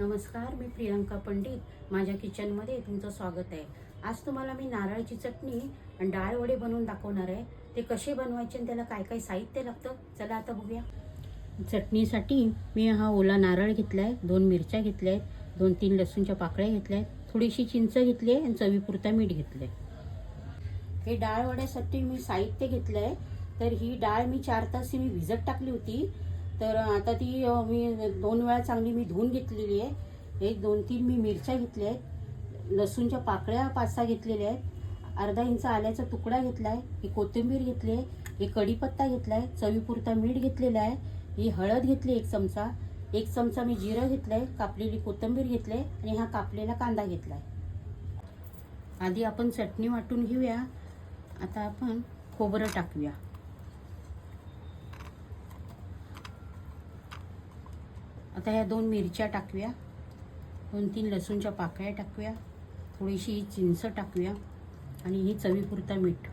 नमस्कार मी प्रियंका पंडित. माझ्या किचनमध्ये तुमचं स्वागत आहे. आज तुम्हाला मी नारळाची चटणी आणि डाळ वडे बनवून दाखवणार आहे. ते कसे बनवायचे आणि त्याला काय काय साहित्य लागतं चला आता बघूया. चटणीसाठी मी हा ओला नारळ घेतला आहे दोन मिरच्या घेतल्या आहेत दोन तीन लसूणच्या पाकळ्या घेतल्या आहेत थोडीशी चिंच घेतली आहे आणि चवीपुरता मीठ घेतलं आहे हे डाळ वड्यासाठी मी साहित्य घेतलं आहे तर ही डाळ मी चार तास मी भिजत टाकली होती. तर आता ती मी दोन वेळा चांगली मी धुवून घेतलेली आहे. एक दोन तीन मी मिरच्या घेतल्या आहेत. लसूणच्या पाकळ्या पाच सहा घेतलेल्या आहेत. अर्धा इंच आल्याचा तुकडा घेतला आहे ही कोथिंबीर घेतली आहे. ही कढीपत्ता घेतला आहे चवीपुरता मीठ घेतलेला आहे. ही हळद घेतली एक चमचा. एक चमचा मी जिरं घेतलं आहे कापलेली कोथिंबीर घेतली आहे आणि हा कापलेला कांदा घेतला आहे आधी आपण चटणी वाटून घेऊया. आता आपण खोबरं टाकूया. आता ह्या दोन मिरच्या टाकूया. दोन तीन लसूणच्या पाकळ्या टाकूया. थोडीशी ही चिंच टाकूया. आणि ही चवीपुरता मीठ.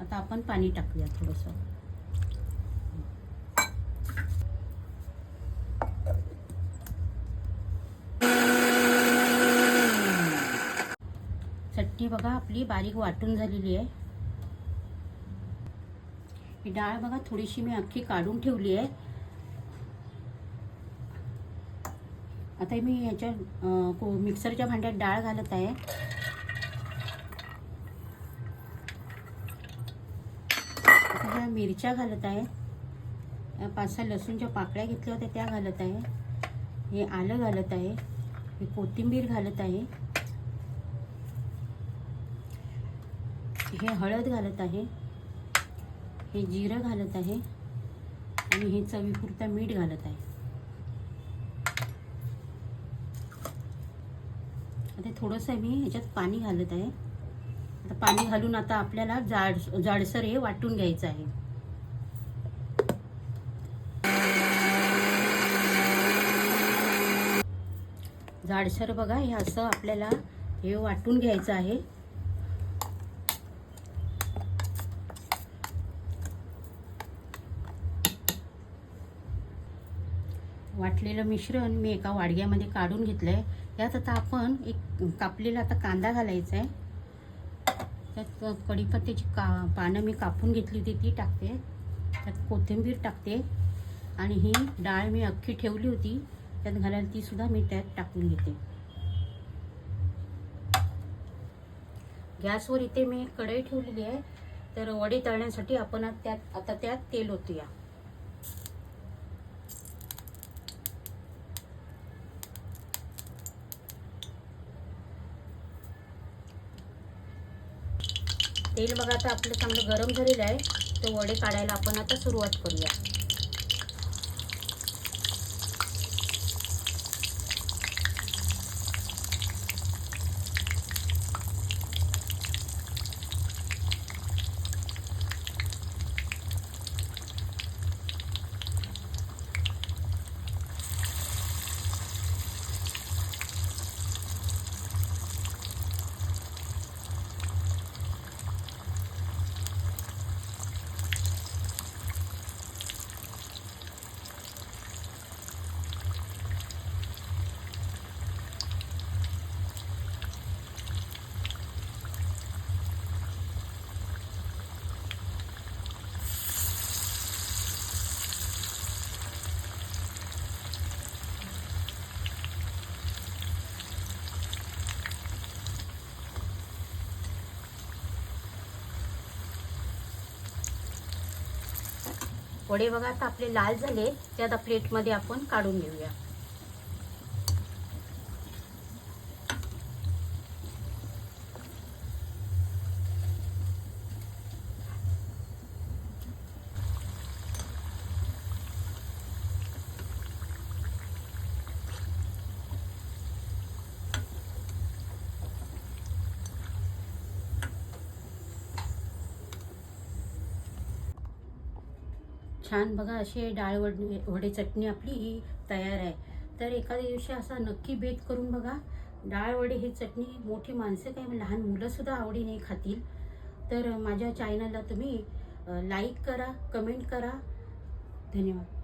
आता आपण पाणी टाकूया थोडंसं. चटणी बघा आपली बारीक वाटून झालेली आहे. ही डाळ बघा थोडीशी मी अख्खी काढून ठेवली आहे. आता मी याच्या को- मिक्सरच्या भांड्यात डाळ घालत आहे. आता ह्या मिरच्या घालत आहे. या पाच सहा लसूणच्या पाकळ्या घेतल्या होत्या त्या घालत आहे. हे आलं घालत आहे. हे कोथिंबीर घालत आहे. हे हळद घालत आहे. हे जिरं घालत आहे आणि हे चवीपुरता मीठ घालत आहे. आता थोडंसं मी ह्याच्यात पाणी घालत आहे. आता पाणी घालून आता आपल्याला जाड जाडसर हे वाटून घ्यायचं आहे. जाडसर बघा हे असं आपल्याला हे वाटून घ्यायचं आहे. वाटलेलं मिश्रण मी एका वाडग्यामध्ये काढून घेतलं आहे यात आता आपण एक कापलेला आता कांदा घालायचा आहे त्यात कढीपत्त्याची का पानं मी कापून घेतली होती ती टाकते. त्यात कोथिंबीर टाकते. आणि ही डाळ मी अख्खी ठेवली होती. त्यात घालायला तीसुद्धा मी त्यात टाकून घेते. गॅसवर इथे मी कढई ठेवलेली आहे. तर वडे तळण्यासाठी आपण आता त्यात आता त्यात तेल ओतूया. तेल बघा आता आपलं चांगलं गरम झालेलं आहे. तर वडे काढायला आपण आता सुरुवात करूया. वडे बघा आता आपले लाल झाले ते आता प्लेटमध्ये आपण काढून घेऊया. छान बघा असे डाळ वडे वडे चटणी आपली ही तयार आहे. तर एखाद्या दिवशी असा नक्की बेत करून बघा. डाळ वडे ही चटणी मोठी माणसं काय लहान मुलंसुद्धा आवडीने खातील. तर माझ्या चॅनलला तुम्ही लाईक करा कमेंट करा. धन्यवाद.